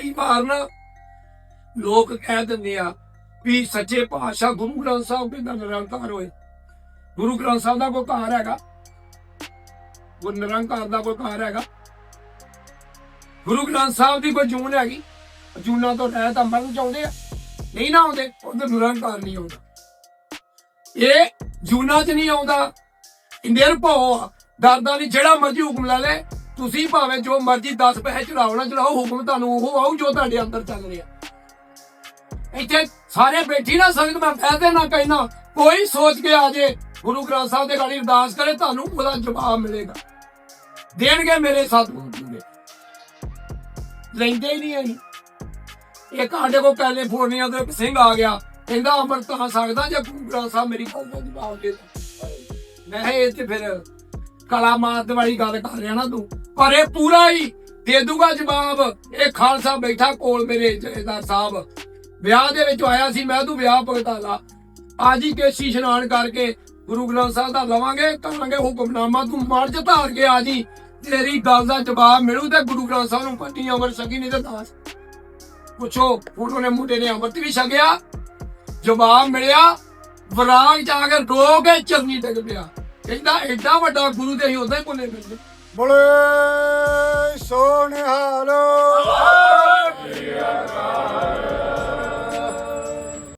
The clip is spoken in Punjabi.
ਕਈ ਵਾਰ ਨਾ ਲੋਕ ਕਹਿ ਦਿੰਦੇ ਆ ਵੀ ਸੱਚੇ ਪਾਤਸ਼ਾਹ ਗੁਰੂ ਗ੍ਰੰਥ ਸਾਹਿਬ ਕਿੰਨਾ ਨਿਰੰਕਾਰ ਹੋਏ। ਗੁਰੂ ਗ੍ਰੰਥ ਸਾਹਿਬ ਦਾ ਕੋਈ ਘਰ ਹੈਗਾ? ਉਹ ਨਿਰੰਕਾਰ ਦਾ ਕੋਈ ਘਰ ਹੈਗਾ? ਗੁਰੂ ਗ੍ਰੰਥ ਸਾਹਿਬ ਦੀ ਕੋਈ ਜੂਨ ਹੈਗੀ? ਜੂਨਾਂ ਤੋਂ ਰਹਿ ਤਾਂ ਮਰਨ ਚਾਹੁੰਦੇ ਆ। ਨਹੀਂ ਨਾ ਆਉਂਦੇ, ਉਹਦੇ ਨਿਰੰਕਾਰ ਨਹੀਂ ਆਉਂਦਾ। ਇਹ ਜੂਨਾਂ 'ਚ ਨਹੀਂ ਆਉਂਦਾ। ਇੰਦਰ ਭਉ ਦਰਦਾਂ ਦੀ ਜਿਹੜਾ ਮਰਜ਼ੀ ਹੁਕਮ ਲੈ ਲੈ। ਤੁਸੀਂ ਭਾਵੇਂ ਜੋ ਮਰਜ਼ੀ 10 ਪੈਸੇ ਚੜਾਓ ਨਾ ਚੜਾਓ ਹੁਕਮ ਤੁਹਾਨੂੰ ਉਹ ਆਉ ਜੋ ਤੁਹਾਡੇ ਅੰਦਰ ਚੱਲ ਰਿਹਾ। ਇੱਥੇ ਸਾਰੇ ਬੈਠੀ ਨਾ ਸੰਗਤ, ਮੈਂ ਫਾਇਦੇ ਨਾ ਕਹਿਣਾ, ਕੋਈ ਸੋਚ ਕੇ ਆ ਜੇ, ਗੁਰੂ ਗ੍ਰੰਥ ਸਾਹਿਬ ਦੇ ਗਾੜੀ ਅਰਦਾਸ ਕਰੇ, ਤੁਹਾਨੂੰ ਉਹਦਾ ਜਵਾਬ ਮਿਲੇਗਾ। ਦੇਣਗੇ ਮੇਰੇ ਸਤਿਗੁਰੂ ਜੀ ਲੈਂਦੇ ਹੀ ਨਹੀਂ ਅਸੀਂ। ਇੱਕ ਸਾਡੇ ਕੋਲ ਕੈਲੀਫੋਰਨੀਆ ਤੋਂ ਇੱਕ ਸਿੰਘ ਆ ਗਿਆ, ਕਹਿੰਦਾ ਅਮਰ ਤਾਂ ਸਕਦਾ ਜੇ ਗੁਰੂ ਗ੍ਰੰਥ ਸਾਹਿਬ ਮੇਰੀ ਗੱਲ ਦਾ ਜਵਾਬ ਦੇ ਮੈਂ ਇਹ ਤੇ ਫਿਰ ਕਲਾ ਮਾਤ ਵਾਲੀ ਗੱਲ ਕਰ ਰਿਹਾ ਨਾ ਤੂੰ। ਪਰ ਇਹ ਪੂਰਾ ਹੀ ਦੇ ਦੂਗਾ ਜਵਾਬ। ਇਹ ਖਾਲਸਾ ਬੈਠਾ ਕੋਲ ਮੇਰੇ ਜਥੇਦਾਰ ਸਾਹਿਬ। ਵਿਆਹ ਦੇ ਵਿੱਚ ਆਇਆ ਸੀ, ਮੈਂ ਤੂੰ ਵਿਆਹ ਭਗਤਾ ਲਾ। ਅੱਜ ਹੀ ਕੇਸੀ ਇਸ਼ਨਾਨ ਕਰਕੇ ਗੁਰੂ ਗ੍ਰੰਥ ਸਾਹਿਬ ਦਾ ਲਵਾਂਗੇ, ਕਰਾਂਗੇ ਹੁਕਮਨਾਮਾ, ਤੂੰ ਮਰਜ ਧਾਰ ਕੇ ਆ ਜੀ ਤੇਰੀ ਗੱਲ ਦਾ ਜਵਾਬ ਮਿਲੂ ਤੇ ਗੁਰੂ ਗ੍ਰੰਥ ਸਾਹਿਬ ਨੂੰ ਪੱਟੀ ਅਮਰ ਸਕੀ ਨਹੀਂ ਤੇ ਦੱਸ। ਪੁੱਛੋ ਹੁਣ ਉਹਨੇ ਮੁੰਡੇ ਨੇ ਅੰਮ੍ਰਿਤ ਵੀ ਛਕਿਆ? ਜਵਾਬ ਮਿਲਿਆ, ਵਿਰਾਗ ਜਾ ਕੇ ਰੋ ਕੇ ਚਰਨੀ ਡਿੱਗ ਪਿਆ। ਕਹਿੰਦਾ ਐਡਾ ਵੱਡਾ ਗੁਰੂ ਤੇ ਅਸੀਂ ਉਦਾਂ ਹੀ ਭੁੱਲੇ ਫਿਰਦੇ। ਬੋਲੇ ਸੋਹਣਿਆ